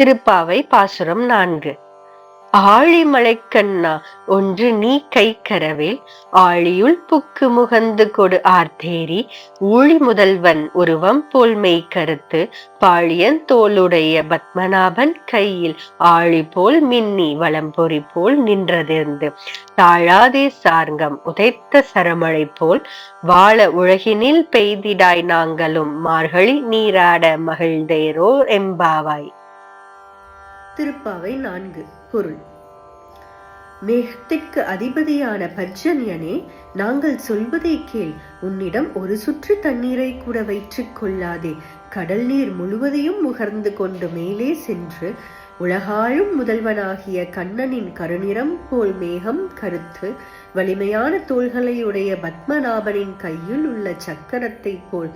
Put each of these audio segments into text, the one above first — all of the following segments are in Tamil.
திருப்பாவை பாசுரம் நான்கு. ஆழிமலைக்கண்ணா ஒன்று நீ கை கரவேல் ஆழியுள் புக்கு முகந்து கொடு ஆர்த்தேரி ஊழி முதல்வன் உருவம் போல் மெய் கருத்து பாழியன் தோளுடைய பத்மநாபன் கையில் ஆழி போல் மின்னி வளம்பொறி போல் நின்றதிருந்து தாழாதே சார்கம் உதைத்த சரமழை போல் வாழ உலகினில் பெய்திடாய் நாங்களும் மார்கழி நீராட மகிழ்ந்தேரோ எம்பாவாய். திருப்பாவை நான்கு. பொருள். மேகத்திற்கு அதிபதியான பர்ஜன்யனே நாங்கள் சொல்வதை கேள். உன்னிடம் ஒரு சுற்று தண்ணீரை கூட வைற்றுக் கொள்ளாதே. கடல் நீர் முழுவதையும் முகர்ந்து கொண்டு மேலே சென்று உலகாழும் முதல்வனாகிய கண்ணனின் கருநிறம் போல் மேகம் கருத்து வலிமையான தோள்களையுடைய பத்மநாபனின் கையில் உள்ள சக்கரத்தை போல்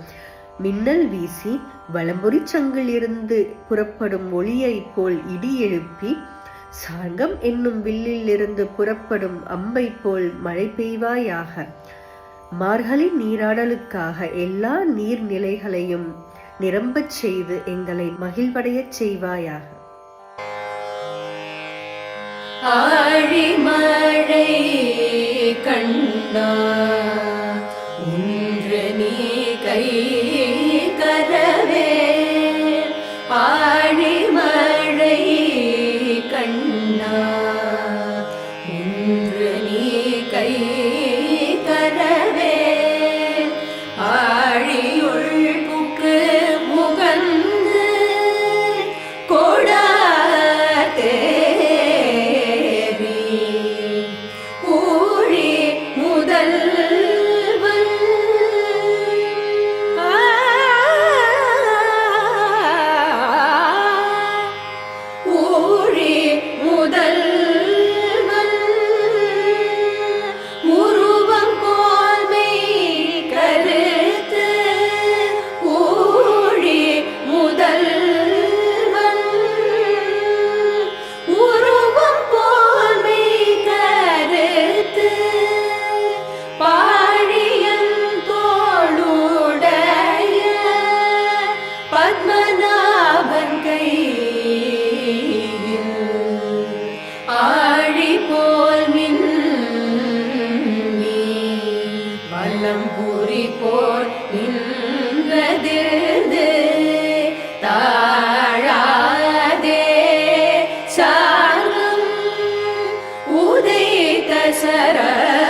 மின்னல் வீசி வலம்புரி சங்கிலிருந்து புறப்படும் ஒளியைப் போல் இடி எழுப்பி சாங்கம் என்னும் வில்லில் இருந்து புறப்படும் அம்பை போல் மழை பெய்வாயாக. மார்கழி நீராடலுக்காக எல்லா நீர்நிலைகளையும் நிரம்பச் செய்து எங்களை மகிழ்வடையச் செய்வாயாக. ஆழிமழை கண்ணா மழை கண்ணா ஆழி போல் மின்னி வல்லம்புரி போல் நின்றதிருந்து தாழாதே சாரம் உதைத்த சரமழை